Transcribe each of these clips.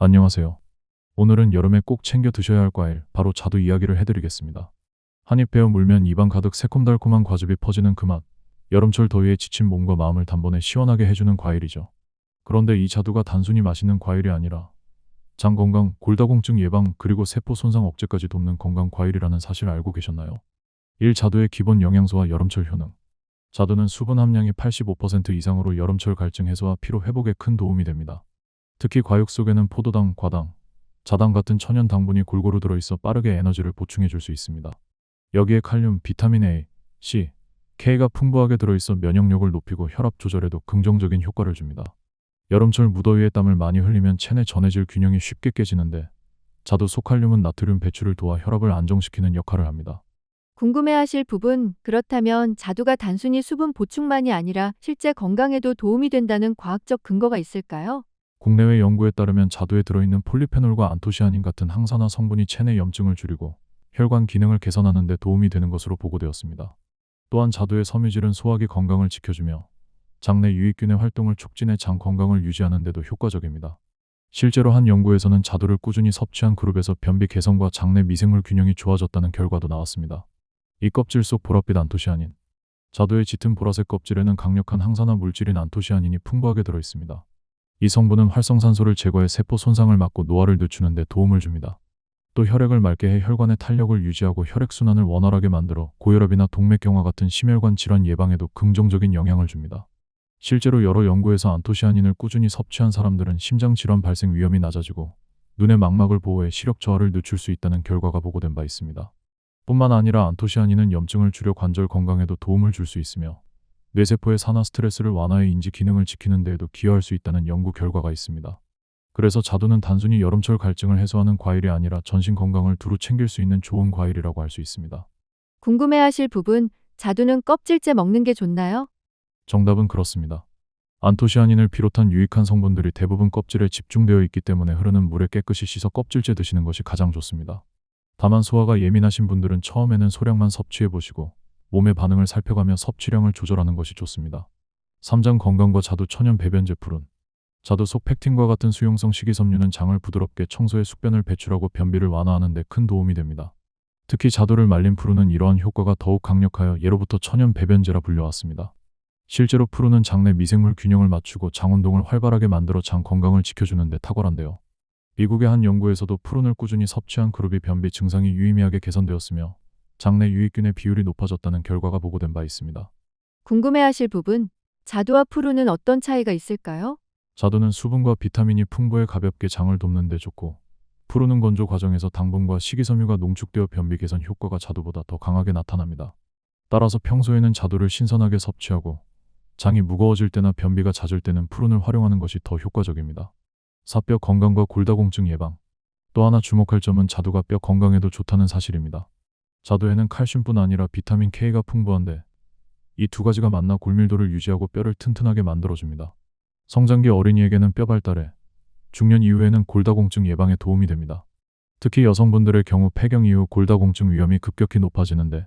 안녕하세요. 오늘은 여름에 꼭 챙겨 드셔야 할 과일, 바로 자두 이야기를 해드리겠습니다. 한입 베어 물면 입안 가득 새콤달콤한 과즙이 퍼지는 그 맛. 여름철 더위에 지친 몸과 마음을 단번에 시원하게 해주는 과일이죠. 그런데 이 자두가 단순히 맛있는 과일이 아니라 장 건강, 골다공증 예방, 그리고 세포 손상 억제까지 돕는 건강 과일이라는 사실 알고 계셨나요? 1. 자두의 기본 영양소와 여름철 효능. 자두는 수분 함량이 85% 이상으로 여름철 갈증 해소와 피로 회복에 큰 도움이 됩니다. 특히 과육 속에는 포도당, 과당, 자당 같은 천연 당분이 골고루 들어있어 빠르게 에너지를 보충해 줄 수 있습니다. 여기에 칼륨, 비타민 A, C, K가 풍부하게 들어있어 면역력을 높이고 혈압 조절에도 긍정적인 효과를 줍니다. 여름철 무더위에 땀을 많이 흘리면 체내 전해질 균형이 쉽게 깨지는데 자두 소칼륨은 나트륨 배출을 도와 혈압을 안정시키는 역할을 합니다. 궁금해하실 부분, 그렇다면 자두가 단순히 수분 보충만이 아니라 실제 건강에도 도움이 된다는 과학적 근거가 있을까요? 국내외 연구에 따르면 자두에 들어있는 폴리페놀과 안토시아닌 같은 항산화 성분이 체내 염증을 줄이고 혈관 기능을 개선하는 데 도움이 되는 것으로 보고되었습니다. 또한 자두의 섬유질은 소화기 건강을 지켜주며 장내 유익균의 활동을 촉진해 장 건강을 유지하는 데도 효과적입니다. 실제로 한 연구에서는 자두를 꾸준히 섭취한 그룹에서 변비 개선과 장내 미생물 균형이 좋아졌다는 결과도 나왔습니다. 이 껍질 속 보랏빛 안토시아닌. 자두의 짙은 보라색 껍질에는 강력한 항산화 물질인 안토시아닌이 풍부하게 들어있습니다. 이 성분은 활성산소를 제거해 세포 손상을 막고 노화를 늦추는 데 도움을 줍니다. 또 혈액을 맑게 해 혈관의 탄력을 유지하고 혈액순환을 원활하게 만들어 고혈압이나 동맥경화 같은 심혈관 질환 예방에도 긍정적인 영향을 줍니다. 실제로 여러 연구에서 안토시아닌을 꾸준히 섭취한 사람들은 심장 질환 발생 위험이 낮아지고 눈의 망막을 보호해 시력 저하를 늦출 수 있다는 결과가 보고된 바 있습니다. 뿐만 아니라 안토시아닌은 염증을 줄여 관절 건강에도 도움을 줄 수 있으며 뇌세포의 산화 스트레스를 완화해 인지 기능을 지키는 데에도 기여할 수 있다는 연구 결과가 있습니다. 그래서 자두는 단순히 여름철 갈증을 해소하는 과일이 아니라 전신 건강을 두루 챙길 수 있는 좋은 과일이라고 할 수 있습니다. 궁금해하실 부분, 자두는 껍질째 먹는 게 좋나요? 정답은 그렇습니다. 안토시아닌을 비롯한 유익한 성분들이 대부분 껍질에 집중되어 있기 때문에 흐르는 물에 깨끗이 씻어 껍질째 드시는 것이 가장 좋습니다. 다만 소화가 예민하신 분들은 처음에는 소량만 섭취해 보시고 몸의 반응을 살펴가며 섭취량을 조절하는 것이 좋습니다. 삼장 건강과 자두 천연 배변 제 풀은 자두 속 팩틴과 같은 수용성 식이섬유는 장을 부드럽게 청소해 숙변을 배출하고 변비를 완화하는 데 큰 도움이 됩니다. 특히 자두를 말린 푸르는 이러한 효과가 더욱 강력하여 예로부터 천연 배변제라 불려왔습니다. 실제로 푸르는 장내 미생물 균형을 맞추고 장 운동을 활발하게 만들어 장 건강을 지켜주는 데 탁월한데요. 미국의 한 연구에서도 푸른을 꾸준히 섭취한 그룹이 변비 증상이 유의미하게 개선되었으며 장내 유익균의 비율이 높아졌다는 결과가 보고된 바 있습니다. 궁금해하실 부분, 자두와 푸르는 어떤 차이가 있을까요? 자두는 수분과 비타민이 풍부해 가볍게 장을 돕는 데 좋고 푸르는 건조 과정에서 당분과 식이섬유가 농축되어 변비 개선 효과가 자두보다 더 강하게 나타납니다. 따라서 평소에는 자두를 신선하게 섭취하고 장이 무거워질 때나 변비가 잦을 때는 푸른을 활용하는 것이 더 효과적입니다. 사뼈 건강과 골다공증 예방. 또 하나 주목할 점은 자두가 뼈 건강에도 좋다는 사실입니다. 자두에는 칼슘뿐 아니라 비타민 K가 풍부한데 이 두 가지가 만나 골밀도를 유지하고 뼈를 튼튼하게 만들어줍니다. 성장기 어린이에게는 뼈 발달에, 중년 이후에는 골다공증 예방에 도움이 됩니다. 특히 여성분들의 경우 폐경 이후 골다공증 위험이 급격히 높아지는데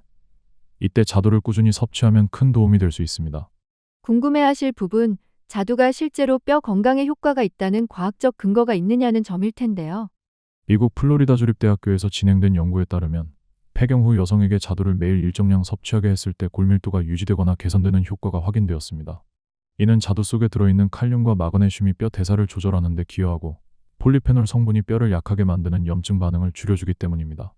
이때 자두를 꾸준히 섭취하면 큰 도움이 될 수 있습니다. 궁금해하실 부분, 자두가 실제로 뼈 건강에 효과가 있다는 과학적 근거가 있느냐는 점일 텐데요. 미국 플로리다 주립대학교에서 진행된 연구에 따르면 폐경 후 여성에게 자두를 매일 일정량 섭취하게 했을 때 골밀도가 유지되거나 개선되는 효과가 확인되었습니다. 이는 자두 속에 들어있는 칼륨과 마그네슘이 뼈 대사를 조절하는 데 기여하고 폴리페놀 성분이 뼈를 약하게 만드는 염증 반응을 줄여주기 때문입니다.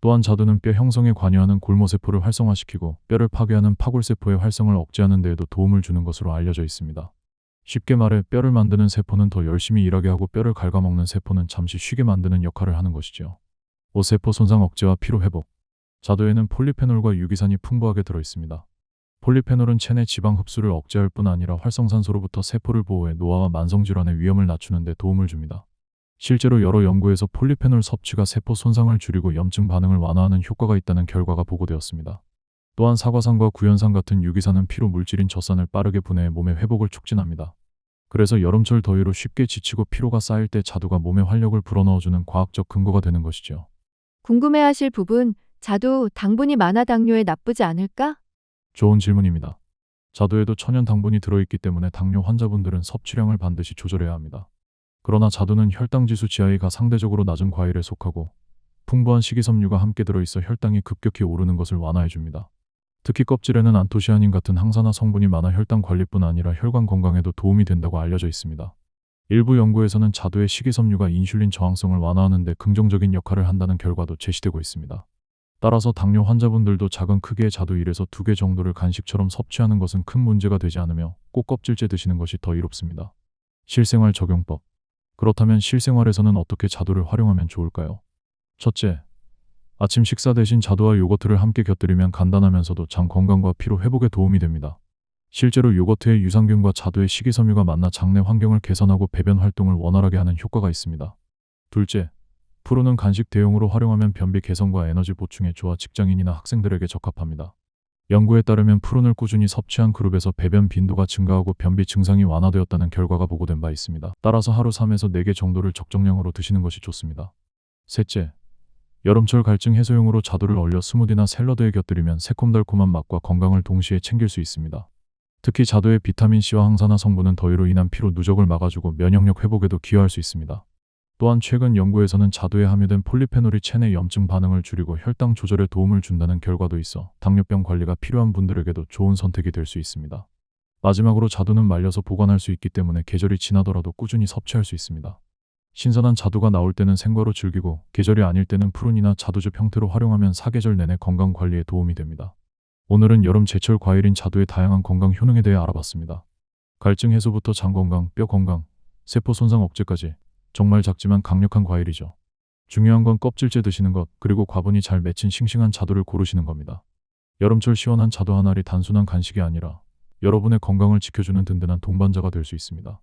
또한 자두는 뼈 형성에 관여하는 골모세포를 활성화시키고 뼈를 파괴하는 파골세포의 활성을 억제하는 데에도 도움을 주는 것으로 알려져 있습니다. 쉽게 말해 뼈를 만드는 세포는 더 열심히 일하게 하고 뼈를 갉아먹는 세포는 잠시 쉬게 만드는 역할을 하는 것이죠. 오세포 손상 억제와 피로 회복. 자두에는 폴리페놀과 유기산이 풍부하게 들어있습니다. 폴리페놀은 체내 지방 흡수를 억제할 뿐 아니라 활성산소로부터 세포를 보호해 노화와 만성질환의 위험을 낮추는 데 도움을 줍니다. 실제로 여러 연구에서 폴리페놀 섭취가 세포 손상을 줄이고 염증 반응을 완화하는 효과가 있다는 결과가 보고되었습니다. 또한 사과산과 구연산 같은 유기산은 피로 물질인 젖산을 빠르게 분해해 몸의 회복을 촉진합니다. 그래서 여름철 더위로 쉽게 지치고 피로가 쌓일 때 자두가 몸에 활력을 불어넣어주는 과학적 근거가 되는 것이죠. 궁금해하실 부분, 자두 당분이 많아 당뇨에 나쁘지 않을까? 좋은 질문입니다. 자두에도 천연 당분이 들어있기 때문에 당뇨 환자분들은 섭취량을 반드시 조절해야 합니다. 그러나 자두는 혈당 지수 GI가 상대적으로 낮은 과일에 속하고 풍부한 식이섬유가 함께 들어있어 혈당이 급격히 오르는 것을 완화해 줍니다. 특히 껍질에는 안토시아닌 같은 항산화 성분이 많아 혈당 관리뿐 아니라 혈관 건강에도 도움이 된다고 알려져 있습니다. 일부 연구에서는 자두의 식이섬유가 인슐린 저항성을 완화하는 데 긍정적인 역할을 한다는 결과도 제시되고 있습니다. 따라서 당뇨 환자분들도 작은 크기의 자두 1에서 2개 정도를 간식처럼 섭취하는 것은 큰 문제가 되지 않으며 꼭 껍질째 드시는 것이 더 이롭습니다. 실생활 적용법. 그렇다면 실생활에서는 어떻게 자두를 활용하면 좋을까요? 첫째, 아침 식사 대신 자두와 요거트를 함께 곁들이면 간단하면서도 장 건강과 피로 회복에 도움이 됩니다. 실제로 요거트의 유산균과 자두의 식이섬유가 만나 장내 환경을 개선하고 배변 활동을 원활하게 하는 효과가 있습니다. 둘째, 푸르는 간식 대용으로 활용하면 변비 개선과 에너지 보충에 좋아 직장인이나 학생들에게 적합합니다. 연구에 따르면 푸른을 꾸준히 섭취한 그룹에서 배변 빈도가 증가하고 변비 증상이 완화되었다는 결과가 보고된 바 있습니다. 따라서 하루 3에서 4개 정도를 적정량으로 드시는 것이 좋습니다. 셋째, 여름철 갈증 해소용으로 자두를 얼려 스무디나 샐러드에 곁들이면 새콤달콤한 맛과 건강을 동시에 챙길 수 있습니다. 특히 자두의 비타민C와 항산화 성분은 더위로 인한 피로 누적을 막아주고 면역력 회복에도 기여할 수 있습니다. 또한 최근 연구에서는 자두에 함유된 폴리페놀이 체내 염증 반응을 줄이고 혈당 조절에 도움을 준다는 결과도 있어 당뇨병 관리가 필요한 분들에게도 좋은 선택이 될 수 있습니다. 마지막으로 자두는 말려서 보관할 수 있기 때문에 계절이 지나더라도 꾸준히 섭취할 수 있습니다. 신선한 자두가 나올 때는 생과로 즐기고 계절이 아닐 때는 푸른이나 자두즙 형태로 활용하면 사계절 내내 건강 관리에 도움이 됩니다. 오늘은 여름 제철 과일인 자두의 다양한 건강 효능에 대해 알아봤습니다. 갈증 해소부터 장 건강, 뼈 건강, 세포 손상 억제까지 정말 작지만 강력한 과일이죠. 중요한 건 껍질째 드시는 것, 그리고 과분이 잘 맺힌 싱싱한 자두를 고르시는 겁니다. 여름철 시원한 자두 한 알이 단순한 간식이 아니라 여러분의 건강을 지켜주는 든든한 동반자가 될 수 있습니다.